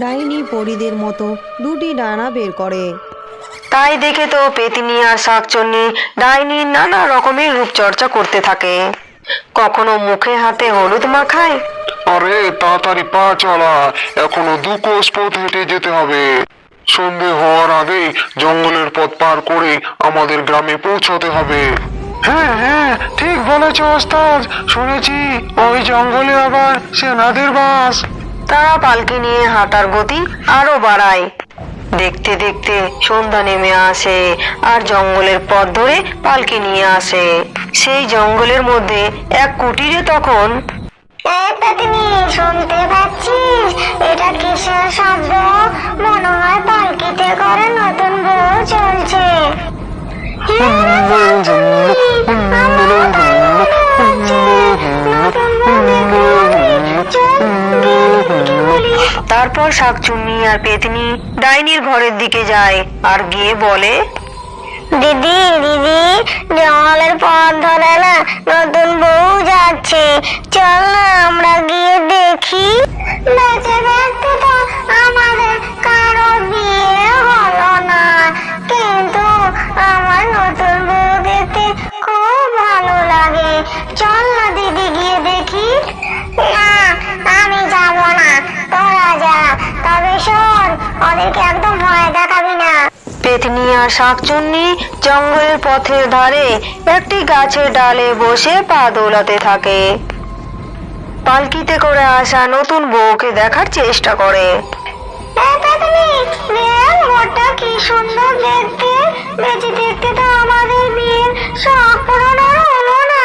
ডাইনি পরিদের মতো দুটি ডানা বের করে। তাই দেখে তো পেতিনি আর শাকচন্নি ডাইনির নানা রকমের রূপচর্চা করতে থাকে। কখনো মুখে হাতে হলুদ মাখায়? আরে তাড়াতাড়ি পা চলা এখনও দু কোষ পথ হেঁটে যেতে হবে। সন্ধে হওয়ার আগেই জঙ্গলের পথ পার করে আমাদের গ্রামে পৌঁছতে হবে। হ্যাঁ হ্যাঁ ঠিক বলেছ ওস্তাদ শুনেছি ওই জঙ্গলে আবার সেনাদের বাস। তারা পালকি নিয়ে হাঁটার গতি আরও বাড়ায়। দেখতে দেখতে সন্ধ্যা নেমে আসে আর জঙ্গলের পথ ধরে পালকি নিয়ে আসে। সেই জঙ্গলের মধ্যে এক কুটিরে তখন শুনতে পাচ্ছিস? এটা কিসের শব্দ? মনে হয় পালকিতে করে নতুন বউ চলছে। নতুন তারপর শাকচুন্নি আর পেতনি ডাইনির ঘরের দিকে যায় আর গিয়ে বলে, দিদি দিদি, জঙ্গলের পথ ধরে না নতুন বউ যাচ্ছে। চল না আমরা গিয়ে দেখি। চল না তবে ওদেরকে একদম ভয় দেখাবি না। পেতনি আর শাকচুন্নি জঙ্গলের পথের ধারে একটি গাছের ডালে বসে পা দোলাতে থাকে। পালকিতে করে আসা নতুন বউকে দেখার চেষ্টা করে। কি সুন্দর দেখতে। বেঁচে দেখতে তো আমাদের বিয়ের শখ পূরণ হলো না।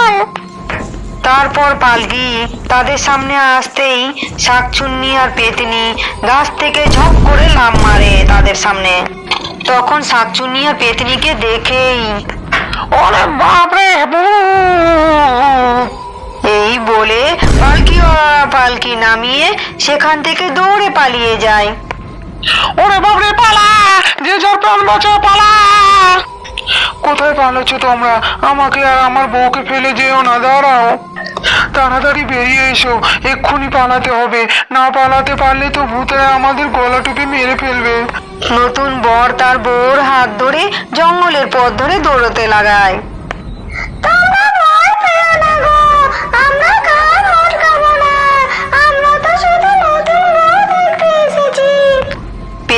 চল তারপর পালকি তাদের সামনে আসতেই শাকচুন্নি আর পেতনি গাছ থেকে ঝপ করে লাভ মারে তাদের সামনে। তখন শাকচুন্নি আর পেতনিকে দেখেই, ওরে বাপরে এই বলে পালকি পালকি নামিয়ে সেখান থেকে দৌড়ে পালিয়ে যায়। ওরে বাপরে, পালা! যে যার পালা! কোথায় পালাচ্ছ তোমরা? আমাকে আর আমার বউকে ফেলে যেও না, দাঁড়াও। তাড়াতাড়ি বেরিয়ে এসো, এক্ষুনি পালাতে হবে। না পালাতে পারলে তো ভূতেরা আমাদের গলা মেরে ফেলবে। নতুন বর তার বউর হাত ধরে জঙ্গলের পথ ধরে দৌড়তে লাগায়।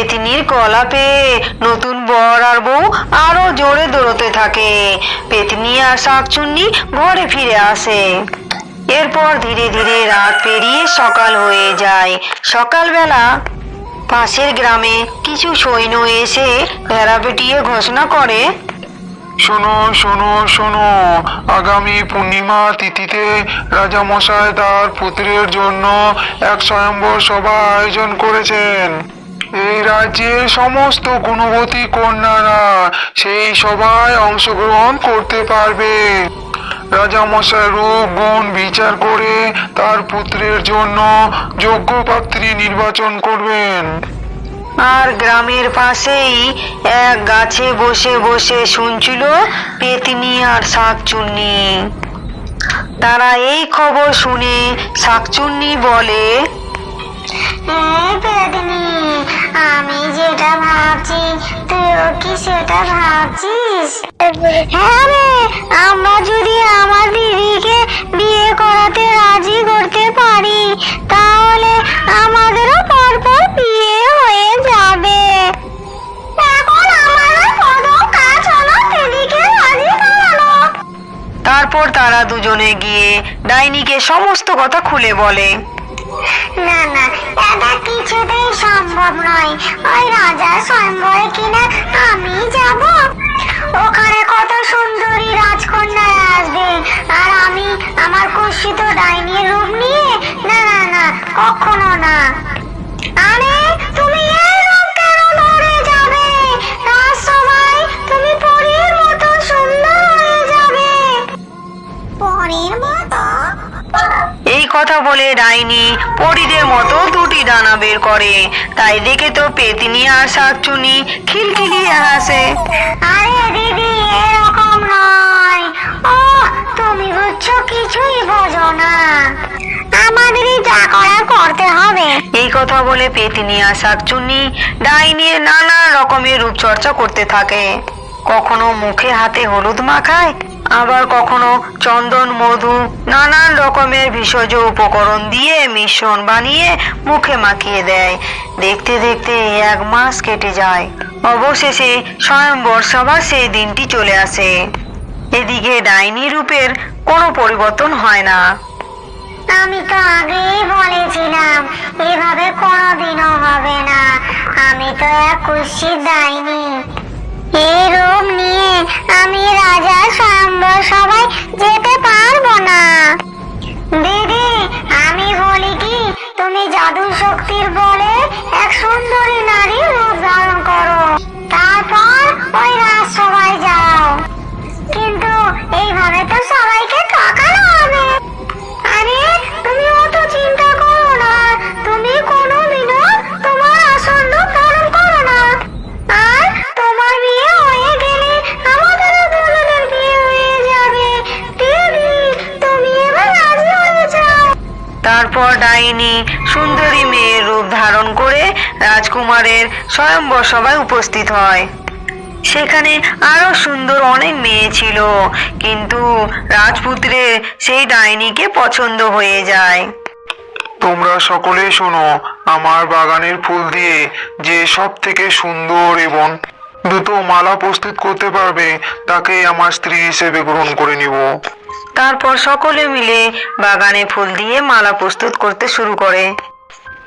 পেতিনির কলা পেয়ে নতুন বর আর বউ আরও জোরে দৌড়তে থাকে। পেতনি আর শাকচুন্নি ঘরে ফিরে আসে। এরপর ধীরে ধীরে রাত পেরিয়ে সকাল হয়ে যায়। সকালবেলা পাশের গ্রামে কিছু সৈন্য এসে ভেড়া পেটিয়ে ঘোষণা করে, শোনো শোনো শোনো, আগামী পূর্ণিমা তিথিতে রাজামশাই তার পুত্রের জন্য এক স্বয়ম্বর সভা আয়োজন করেছেন। এই রাজ্যের সমস্ত গুণবতী কন্যারা সেই সভায় অংশগ্রহণ করতে পারবে। রাজামশাই রূপ গুণ বিচার করে তার পুত্রের জন্য যোগ্য পাত্রী নির্বাচন করবেন। আর গ্রামের পাশেই এক গাছে বসে বসে শুনছিল পেতনি আর শাকচুন্নি। তারা এই খবর শুনে শাকচুন্নি বলে আমি যেটা ভাবছি তুইও কি সেটা ভাবছিস? হ্যাঁ রে আমরা যদি আমার দিদিকে বিয়ে করাতে রাজি করতে পারি তাহলে আমাদেরও পরপর বিয়ে হয়ে যাবে। তারপর তারা দুজনে গিয়ে ডাইনিকে সমস্ত কথা খুলে বলে। না না দাদা, কিছুতেই সম্ভব নয়। ওই রাজা স্বয়ংবরে কিনা আমি যাব। ওখানে কত সুন্দরী রাজকন্যা আসবে। আর আমি আমার কষিত ডাইনির রূপ নিয়ে? না না না, কখনো না। কথা বলে ডাইনি পরিদের মতো দুটি ডানা বের করে। তাই দেখে তো পেতিনি আর শাকচুনি খিলখিলিয়ে হাসে। আরে দিদি এরকম নয়। ও তুমি বুঝছ কিছুই বোঝো না। আমাদেরই যা করার করতে হবে। এই কথা বলে পেতিনি আর শাকচুনি ডাইনির নানা রকমের রূপচর্চা করতে থাকে। কখনো মুখে হাতে হলুদ মাখায় আবার কখনো চন্দন, মধু, নানান রকমের ভেষজ উপকরণ দিয়ে মিশ্রণ বানিয়ে মুখে মাখিয়ে দেয়। দেখতে দেখতে এক মাস কেটে যায়। অবশেষে স্বয়ংবর সভা সেই দিনটি চলে আসে। এদিকে ডাইনি রূপের কোনো পরিবর্তন হয় না। আমি তো আগেই বলেছিলাম, এভাবে কোনোদিনও হবে না। আমি তো এক কুৎসিত ডাইনি। এই নিয়ে আমি রাজা সাম্ব সবাই যেতে পারব না। দিদি, আমি বলি কি, তুমি জাদু শক্তির বলে এক সুন্দরী নারী রূপ ধারণ করো। রাজকুমারের স্বয়ংবর সভায় উপস্থিত হয়। সেখানে আরও সুন্দর অনেক মেয়ে ছিল কিন্তু রাজপুত্রের সেই ডাইনিকে পছন্দ হয়ে যায়। তোমরা সকলেই শোনো আমার বাগানের ফুল দিয়ে যে সব থেকে সুন্দর এবং দ্রুত মালা প্রস্তুত করতে পারবে তাকে আমার স্ত্রী হিসেবে গ্রহণ করে নিব। তারপর সকলে মিলে বাগানে ফুল দিয়ে মালা প্রস্তুত করতে শুরু করে।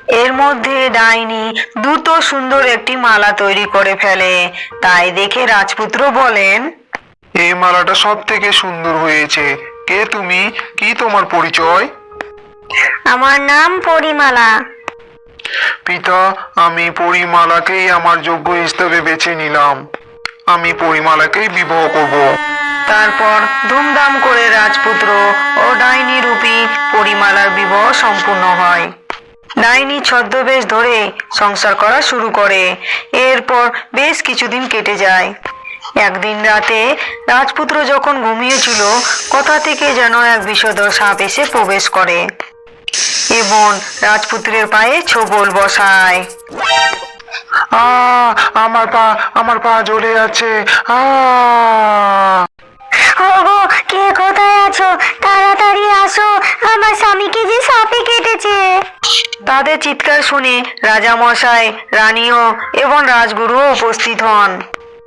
এর মধ্যে ডাইনি দ্রুত সুন্দর একটি মালা তৈরি করে ফেলে। তাই দেখে রাজপুত্র বলেন এই মালাটা সব থেকে সুন্দর হয়েছে। কে তুমি? কি তোমার পরিচয়? আমার নাম পরিমালা। পিতা আমি পরিমালাকেই আমার যোগ্য হিসেবে বেছে নিলাম। আমি পরিমালাকেই বিবাহ করব। তারপর ধুমধাম করে রাজপুত্র ও ডাইনি রূপী পরিমালার বিবাহ সম্পূর্ণ হয়। ডাইনি ছদ্মবেশ ধরে সংসার করা শুরু করে। এরপর বেশ কিছুদিন কেটে যায়। একদিন রাতে রাজপুত্র যখন ঘুমিয়েছিল, কোথা থেকে যেন এক বিষধর সাপ এসে প্রবেশ করে এবং রাজপুত্রের পায়ে ছোবল বসায়। আমার পা আমার পা জ্বলে যাচ্ছে আ ওগো কে কোথায় আছো? তাড়াতাড়ি আসো আমার স্বামীকে যে সাপে কেটেছে। তাদের চিৎকার শুনে রাজামশাই রানীও এবং রাজগুরুও উপস্থিত হন।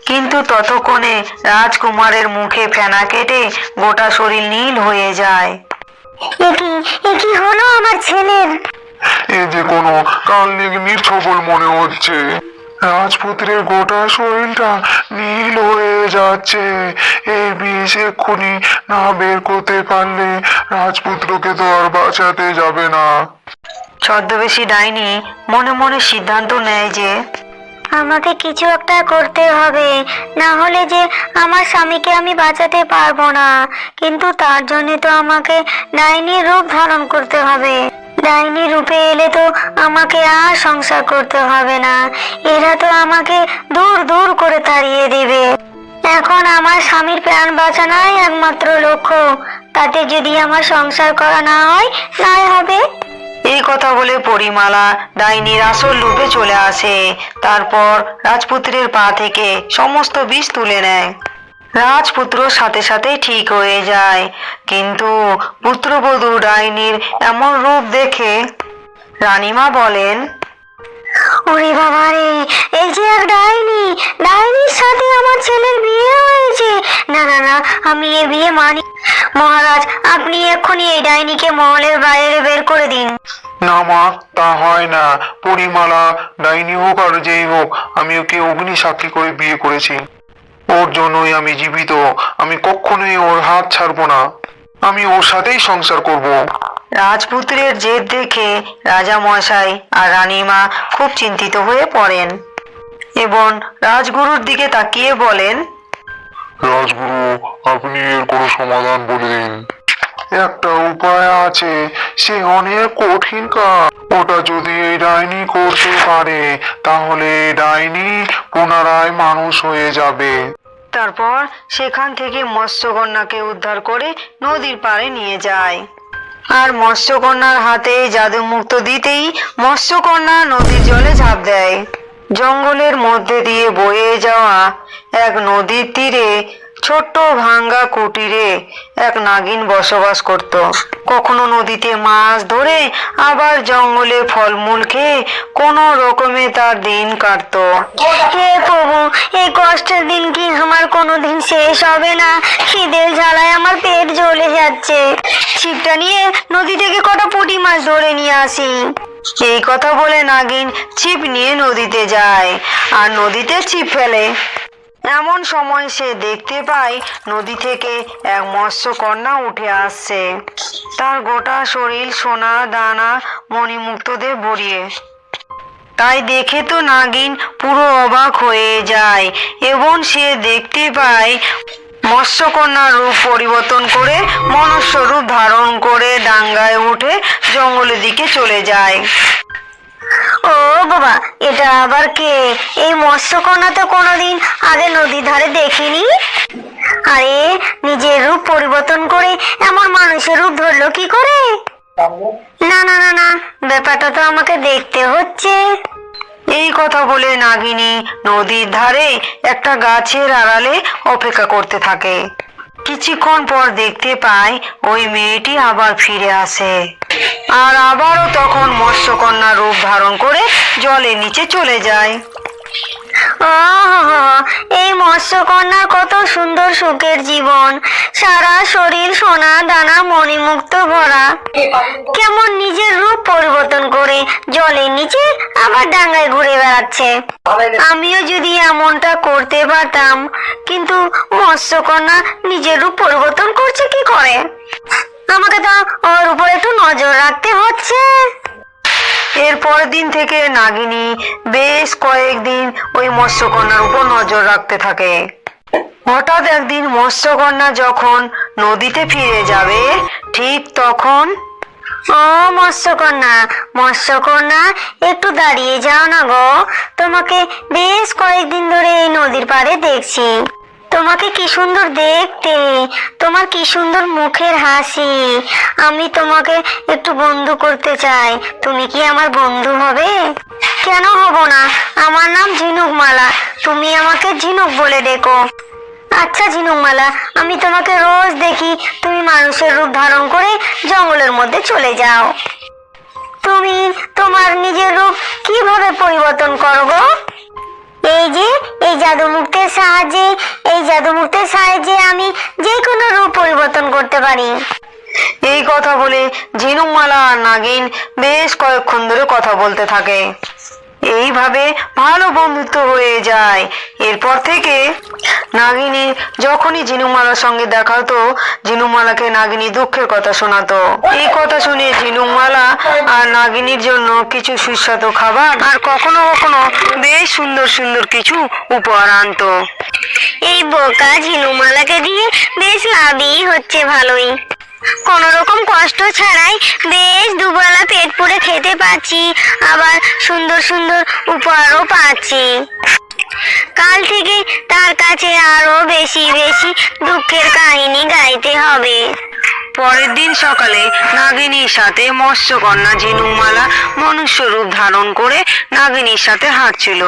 কিন্তু ততক্ষণে রাজকুমারের মুখে ফেনা কেটে গোটা শরীর নীল হয়ে যায়। একি একি হলো আমার ছেলের? এ যে কোনো ছবল মনে হচ্ছে। রাজপুত্রের গোটা শরীরটা নীল হয়ে যাচ্ছে। এই বিষ এক্ষুনি না বের করতে পারলে রাজপুত্রকে তো আর বাঁচাতে যাবে না। ছদ্মবেশী ডাইনি মনে মনে সিদ্ধান্ত নেয় যে আমাকে কিছু একটা করতে হবে না হলে যে আমার স্বামীকে আমি বাঁচাতে পারব না। কিন্তু তার জন্য তো আমাকে ডাইনির রূপ ধারণ করতে হবে। ডাইনি রূপে এলে তো আমাকে আর সংসার করতে হবে না। এরা তো আমাকে দূর দূর করে তাড়িয়ে দিবে। এখন আমার স্বামীর প্রাণ বাঁচানোই একমাত্র লক্ষ্য। তাতে যদি আমার সংসার করা না হয় নাই হবে। এই কথা বলে পরিমালা ডাইনির আসল রূপে চলে আসে। তারপর রাজপুত্রের পা থেকে সমস্ত বিষ তুলে নেয়। রাজপুত্র সাথে সাথে ঠিক হয়ে যায়। কিন্তু পুত্রবধূ ডাইনির এমন রূপ দেখে রানীমা বলেন ওরে বাবা রে এই যে এক ডাইনি ডাইনির সাথে আমার ছেলের বিয়ে হয়েছে। না না না আমি এ বিয়ে মানি। মহারাজ আপনি এক্ষুনি এই ডাইনিকে মহলের বাইরে বের করে দিন। না মা তা হয় না। পরিমালা ডাইনি হোক আর যেই হোক আমি ওকে অগ্নি সাক্ষী করে বিয়ে করেছি। ওর জন্যই আমি জীবিত। আমি কখনোই ওর হাত ছাড়বো না। আমি ওর সাথেই সংসার করব। রাজপুত্রের জেদ দেখে রাজা মশাই আর রানীমা খুব চিন্তিত হয়ে পড়েন এবং রাজগুরুর দিকে তাকিয়ে বলেন রাজগুরু আপনি এর কোনো সমাধান বলে দিন একটা উপায় আছে, সে অনেক কঠিন কাজ। ওটা যদি এই ডাইনি করতে পারে, তাহলে এই ডাইনি পুনরায় মানুষ হয়ে যাবে। তারপর সেখান থেকে মৎস্যকন্যাকে উদ্ধার করে নদীর পাড়ে নিয়ে যায়। আর মৎস্যকন্যার হাতে জাদু মুক্ত দিতেই মৎস্যকন্যা নদীর জলে ঝাঁপ দেয়। জঙ্গলের মধ্যে দিয়ে বয়ে যাওয়া এক নদীর তীরে ছোট্ট ভাঙ্গা কুটিরে এক নাগিন বসবাস করত। কখনো নদীতে মাছ ধরে, আবার জঙ্গলে ফলমূল খেয়ে কোনো রকমে তার দিন কাটতো। হে প্রভু, এই কষ্টের দিন কি আমার কোনোদিন শেষ হবে না? খিদের জ্বালায় আমার পেট জ্বলে যাচ্ছে। ছিপটা নিয়ে নদী থেকে কটা পুঁটি মাছ ধরে নিয়ে আসি। এই কথা বলে নাগিন ছিপ নিয়ে নদীতে যায়, আর নদীতে ছিপ ফেলে। এমন সময় সে দেখতে পায় নদী থেকে এক মৎস্যকন্যা উঠে আসছে। তার গোটা শরীর, সোনা, দানা, মণিমুক্তদের ভরিয়ে। তাই দেখে তো নাগিন পুরো অবাক হয়ে যায় এবং সে দেখতে পায় মৎস্যকন্যার রূপ পরিবর্তন করে মনুষ্য রূপ ধারণ করে ডাঙ্গায় উঠে জঙ্গলের দিকে চলে যায়। ও বাবা, এটা আবার কে? এই মৎস্যকন্যা তো কোনোদিন আগে নদীর ধারে দেখিনি? আরে, নিজের রূপ পরিবর্তন করে এমন মানুষের রূপ ধরলো কি করে? না না না না, ব্যাপারটা তো আমাকে দেখতে হচ্ছে। এই কথা বলে নাগিনী নদীর ধারে একটা গাছের আড়ালে অপেক্ষা করতে থাকে। কিছুক্ষণ পর দেখতে পাই ওই মেয়েটি আবার ফিরে আসে। আর আবারও তখন মৎস্যকন্যা রূপ ধারণ করে জলের নিচে চলে যায়। এই মৎস্যকন্যার কত সুন্দর সুখের জীবন। সারা শরীর, সোনা, দানা, মণিমুক্ত ভরা। কেমন নিজের রূপ পরিবর্তন করে জলের নিচে আবার ডাঙ্গায় ঘুরে বেড়াচ্ছে। আমিও যদি এমনটা করতে পারতাম, কিন্তু মৎস্যকন্যা নিজের রূপ পরিবর্তন করছে কি করে? আমাকে তো ওর উপর একটু নজর রাখতে হচ্ছে। এর পরের দিন থেকে নাগিনী বেশ কয়েকদিন ওই মৎস্যকন্যার উপর নজর রাখতে থাকে। হঠাৎ একদিন মৎস্যকন্যা যখন নদীতে ফিরে যাবে, ঠিক তখন, ও মৎস্যকন্যা মৎস্যকন্যা, একটু দাঁড়িয়ে যাও না গো। তোমাকে বেশ কয়েকদিন ধরে এই নদীর পাড়ে দেখছি। তোমাকে কি সুন্দর দেখতে, তোমার কি সুন্দর মুখের হাসি। আমি তোমাকে একটু বন্ধু করতে চাই, তুমি কি আমার বন্ধু হবে? কেন হব না? আমার নাম ঝিনুক মালা তুমি আমাকে ঝিনুক বলে ডেকো। আচ্ছা ঝিনুকমালা, আমি তোমাকে রোজ দেখি, তুমি মানুষের রূপ ধারণ করে জঙ্গলের মধ্যে চলে যাও। তুমি তোমার নিজের রূপ কীভাবে পরিবর্তন করো গো? এই যে, এই জাদু মুক্তের সাহায্যে, এই জাদু মুক্তের সাহায্যে আমি যে কোনো রূপ পরিবর্তন করতে পারি। এই কথা বলে ঝিনুমালা আর নাগিন বেশ কয়েকক্ষণ ধরে কথা বলতে থাকে। এইভাবে ভালো বন্ধুত্ব হয়ে যায়। এরপর থেকে নাগিনী যখনই ঝিনুকমালার সঙ্গে দেখা হতো নাগিনী দুঃখের কথা শোনাতো। এই কথা শুনে ঝিনুকমালা আর নাগিনীর জন্য কিছু সুস্বাদু খাবার আর কখনো কখনো বেশ সুন্দর সুন্দর কিছু উপহার আনতো। এই বোকা ঝিনুমালাকে দিয়ে বেশ লাভই হচ্ছে ভালোই। কোন রকম কষ্ট ছাড়াই বেশ দুবেলা পেট পুড়ে খেতে পাচ্ছি, আবার সুন্দর সুন্দর উপহারও পাচ্ছি। কাল থেকে তার কাছে আরও বেশি বেশি দুঃখের কাহিনী গাইতে হবে। পরের দিন সকালে নাগিনীর সাথে মৎস্যকন্যা ঝিনুকমালা মনুষ্য রূপ ধারণ করে নাগিনীর সাথে হাঁটছিল।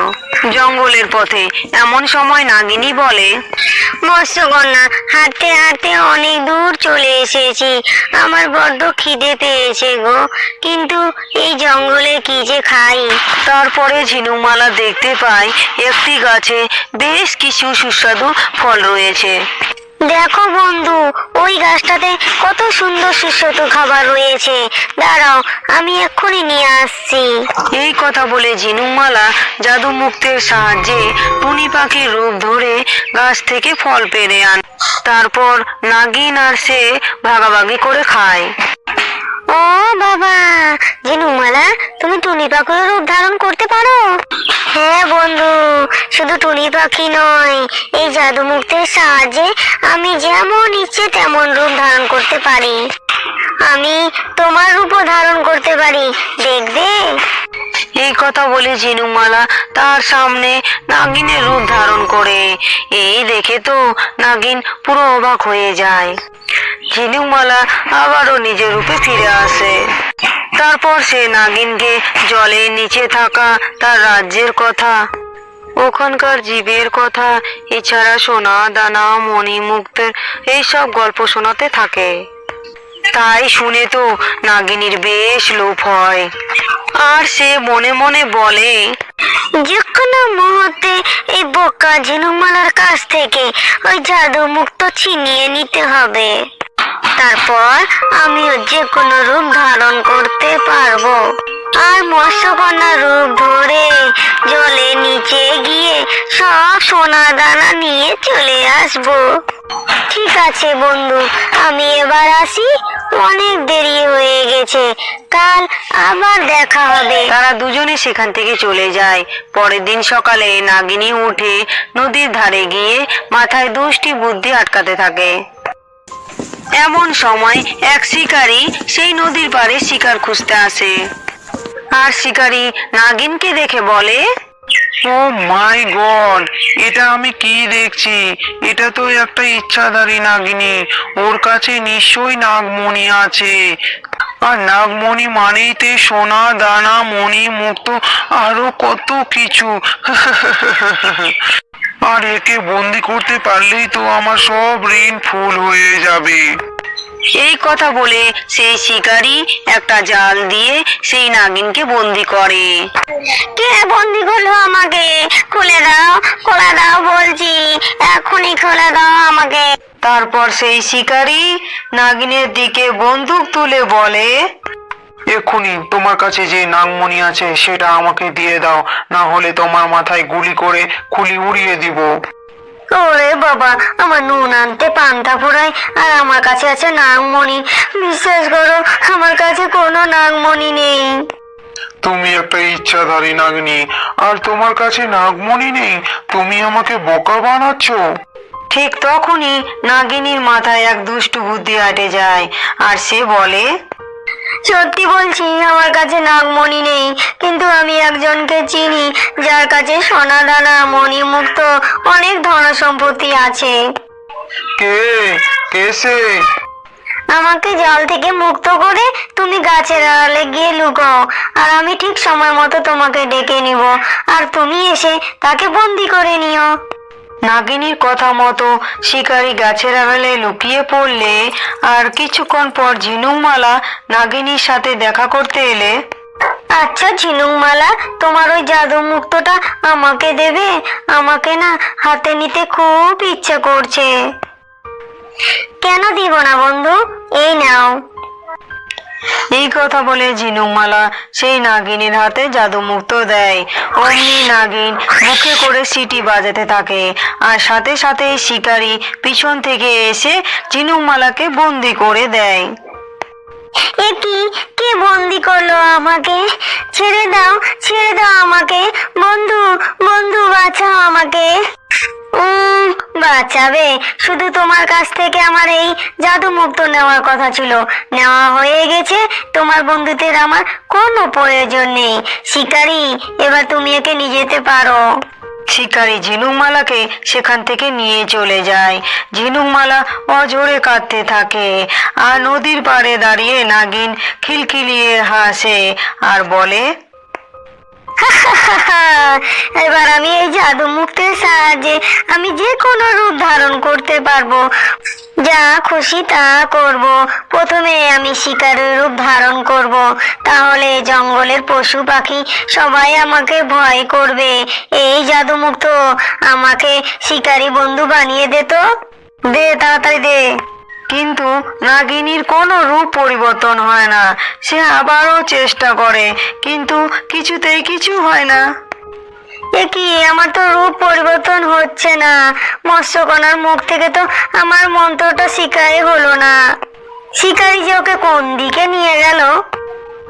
জঙ্গলের পথে এমন সময় নাগিনী বলে মৎস্যকন্যা হাঁটতে হাঁটতে অনেক দূর চলে এসেছি। আমার বড্ড খিদে পেয়েছে গো। কিন্তু এই জঙ্গলে কি যে খাই? তারপরে ঝিনুকমালা দেখতে পায় একটি গাছে বেশ কিছু সুস্বাদু ফল রয়েছে। দেখো বন্ধু ওই গাছটাতে কত সুন্দর সুস্বাদু খাবার রয়েছে। দাঁড়াও আমি এক্ষুনি নিয়ে আসছি। এই কথা বলে ঝিনুকমালা জাদু মুক্তের সাহায্যে টুনি পাখির রূপ ধরে গাছ থেকে ফল পেড়ে আন। তারপর নাগিন আর সে ভাগাভাগি করে খায়। ও বাবা জিনুমালা তুমি টুনি পাখির রূপ ধারণ করতে পারো? হ্যাঁ বন্ধু, শুধু টুনি পাখি নয়, এই জাদু মুক্তির সাহায্যে আমি যেমন ইচ্ছে তেমন রূপ ধারণ করতে পারি। আমি তোমার রূপও ধারণ করতে পারি। দেখবে? এই কথা বলে ঝিনুকমালা তার সামনে নাগিনের রূপ ধারণ করে। এই দেখে তো নাগিন পুরো অবাক হয়ে যায়। ঝিনুকমালা আবারও নিজের রূপে ফিরে আসে। তারপর সে নাগিনকে জলের নিচে থাকা তার রাজ্যের কথা, ওখানকার জীবের কথা, এছাড়া সোনা, দানা মণি মুক্তের এইসব গল্প শোনাতে থাকে। তাই শুনে তো নাগিনীর বেশ লোভ হয়। আর সে মনে মনে বলে যে কোনো মুহূর্তে এই বোকা ঝিনুমালার কাছ থেকে ওই জাদু মুক্ত ছিনিয়ে নিতে হবে। তারপর আমিও যে কোনো রূপ ধারণ করতে পারব। আর মৎস্যকন্যা রূপ ধরে জলে নিচে গিয়ে সব সোনা দানা নিয়ে চলে আসব। ঠিক আছে বন্ধু, আমি এবার আসি। অনেক দেরি হয়ে গেছে, কাল আবার দেখা হবে। তারা দুজনে সেখান থেকে চলে যায়। পরের দিন সকালে নাগিনী উঠে নদীর ধারে গিয়ে মাথায় দুষ্টি বুদ্ধি আটকাতে থাকে। এমন সময় এক শিকারী সেই নদীর পাড়ে শিকার খুঁজতে আসে। আর শিকারী নাগিনকে দেখে বলে, ও মাই গড, এটা আমি কি দেখছি? এটা তো একটা ইচ্ছাধারী নাগিনী। ওর কাছে নিশ্চয়ই নাগমণি আছে। আর নাগমণি মানেই তে সোনা, দানা, মণি, মুক্ত, আরও কত কিছু। আর একে বন্দি করতে পারলেই তো আমার সব ঋণ ফুল হয়ে যাবে। এই কথা বলে সেই শিকারী একটা জাল দিয়ে সেই নাগিনকে বন্দি করে। কে বন্দি করল আমাকে? খুলে দাও খুলে দাও বলছি। এখনই খুলে দাও আমাকে। তারপর সেই শিকারী নাগিনের দিকে বন্দুক তুলে বলে এক্ষুনি তোমার কাছে যে নাগমণি আছে সেটা আমাকে দিয়ে দাও না হলে তোমার মাথায় গুলি করে খুলি উড়িয়ে দিব। ওরে বাবা আমার নুন আনতে পান্তা ফোড়াই আর আমার কাছে আছে নাগমণি। বিশ্বাস করো আমার কাছে কোনো নাগমণি নেই। তুমি একটা ইচ্ছাধারী নাগনি আর তোমার কাছে নাগমণি নেই তুমি আমাকে বোকা বানাচ্ছ। ঠিক তখনই নাগিনীর মাথায় এক দুষ্টু বুদ্ধি আটে যায় আর সে বলে সত্যি বলছি আমার কাছে নাগমণি নেই কিন্তু আমি একজনকে চিনি যার কাছে সোনা দানা মণি মুক্ত অনেক ধন সম্পত্তি আছে। কে? কে সে? আমাকে জল থেকে মুক্ত করে তুমি গাছের আড়ালে গিয়ে লুকাও আর আমি ঠিক সময় মতো তোমাকে ডেকে নিব আর তুমি এসে তাকে বন্দি করে নিও। নাগিনীর কথা মতো শিকারি গাছের আড়ালে লুকিয়ে পড়লে আর কিছুক্ষণ পর ঝিনুকমালা নাগিনীর সাথে দেখা করতে এলে। আচ্ছা ঝিনুকমালা, তোমার ওই জাদু মুক্তটা আমাকে দেবে? আমাকে না হাতে নিতে খুব ইচ্ছে করছে। কেন দিব না বন্ধু? এই নাও। এই কথা বলে ঝিনুকমালা সেই নাগিনীর হাতে জাদু মুক্ত দেয়। অমনি নাগিন মুখে করে সিটি বাজাতে থাকে আর সাথে সাথে শিকারী পিছন থেকে এসে ঝিনুকমালাকে বন্দি করে দেয়। এ কি? কে বন্দি করল আমাকে? ছেড়ে দাও ছেড়ে দাও আমাকে। বন্ধু বন্ধু, বাঁচাও আমাকে। বাঁচাবে। শুধু তোমার কাছ থেকে আমার এই জাদু মুক্ত নেওয়ার কথা ছিল। নেওয়া হয়ে গেছে, তোমার বন্ধুদের আমার কোনো প্রয়োজন নেই। শিকারি, এবার তুমি একে নিয়ে যেতে পারো। শিকারী ঝিনুকমালাকে সেখান থেকে নিয়ে চলে যায়। ঝিনুকমালা অজোরে কাঁদতে থাকে। আর নদীর পাড়ে দাঁড়িয়ে নাগিন খিলখিলিয়ে হাসে। আর বলে এবার আমি এই জাদু মুক্তের সাহায্যে আমি যে কোনো রূপ ধারণ করতে পারব। যা খুশি তা করব। প্রথমে আমি শিকারের রূপ ধারণ করব। তাহলে জঙ্গলের পশু পাখি সবাই আমাকে ভয় করবে। এই জাদু মুক্ত আমাকে শিকারি বন্ধু বানিয়ে দে তো। দে, তাড়াতাড়ি দে। কিন্তু নাগিনীর কোনো রূপ পরিবর্তন হয় না। সে আবারও চেষ্টা করে, কিন্তু কিছুতেই কিছু হয় না। কি আমার তো রূপ পরিবর্তন হচ্ছে না। মৎস্যকন্যার মুখ থেকে তো আমার মন্ত্রটা শিকাই হলো না। শিকারি যে ওকে কোন দিকে নিয়ে গেল?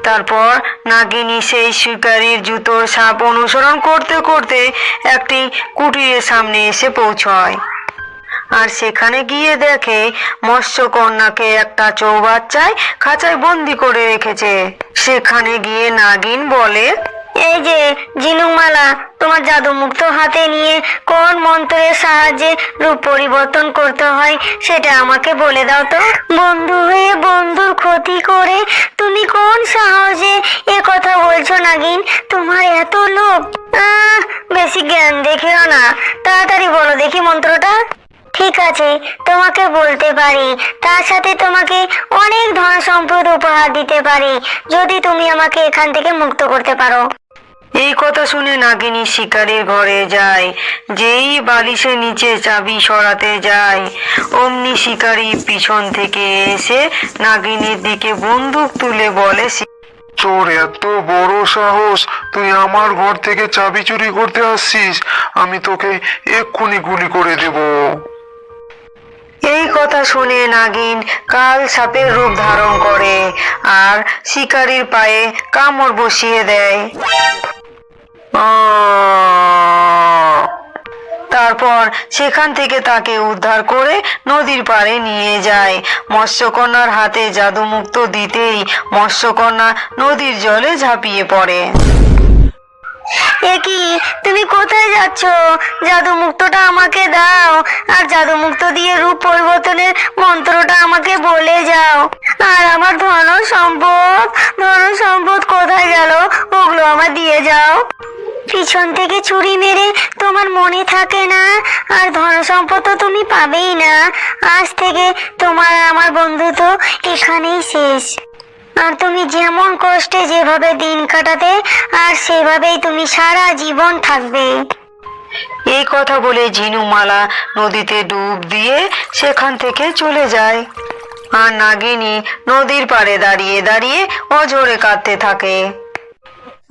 তারপর নাগিনী সেই শিকারীর জুতোর সাপ অনুসরণ করতে করতে একটি কুটিরের সামনে এসে পৌঁছয়। আর সেখানে গিয়ে দেখে মৎস্যকন্যাকে একটা চৌবাচ্চায় খাঁচায় বন্দি করে রেখেছে। সেখানে গিয়ে নাগিন বলে এই যে ঝিনুকমালা তোমার জাদুমুক্ত হাতে নিয়ে কোন মন্ত্রের সাহায্যে রূপ পরিবর্তন করতে হয় সেটা আমাকে বলে দাও তো। বন্ধু হয়ে বন্ধুর ক্ষতি করে তুমি কোন সাহসে এ কথা বলছো নাগিন? তোমার এত লোভ। আহ, বেশি জ্ঞান দেখিও না। তাড়াতাড়ি বলো দেখি মন্ত্রটা। ঠিক আছে তোমাকে বলতে পারি। তার সাথে তোমাকে অনেক ধন সম্পদ উপহার দিতে পারি যদি তুমি আমাকে এখান থেকে মুক্ত করতে পারো। এই কথা শুনে নাগিনী শিকারীর ঘরে যায় যেই বালিশের নিচে চাবি সরাতে যায়। অমনি শিকারী পিছন থেকে এসে নাগিনীর দিকে বন্দুক তুলে বলে তোর এত বড় সাহস তুই আমার ঘর থেকে চাবি চুরি করতে আসছিস। আমি তোকে এক্ষুনি গুলি করে দেব। এই কথা শুনে নাগিন কাল সাপের রূপ ধারণ করে আর শিকারীর পায়ে কামড় বসিয়ে দেয়! তারপর সেখান থেকে তাকে উদ্ধার করে নদীর পাড়ে নিয়ে যায়। মৎস্যকন্যার হাতে জাদুমুক্ত দিতেই মৎস্যকন্যা নদীর জলে ঝাঁপিয়ে পড়ে। এ কি? তুমি কোথায় যাচ্ছ? জাদু মুক্তটা আমাকে দাও। আর জাদু মুক্ত দিয়ে রূপ পরিবর্তনের মন্ত্রটা আমাকে বলে যাও। আর আমার ধন সম্পদ ধন সম্পদ কোথায় গেল? ওগুলো আমার দিয়ে যাও। পিছন থেকে চুরি মেরে তোমার মনে থাকে না? আর ধন সম্পদ তো তুমি পাবেই না। আজ থেকে তোমার আমার বন্ধুত্ব এখানেই শেষ। আর তুমি যেমন কষ্টে যেভাবে দিন কাটাতে, আর সেভাবেই তুমি সারা জীবন থাকবে। এই কথা বলে ঝিনুমালা নদীতে ডুব দিয়ে সেখান থেকে চলে যায়। আর নাগিনী নদীর পাড়ে দাঁড়িয়ে দাঁড়িয়ে অঝরে কাঁদতে থাকে।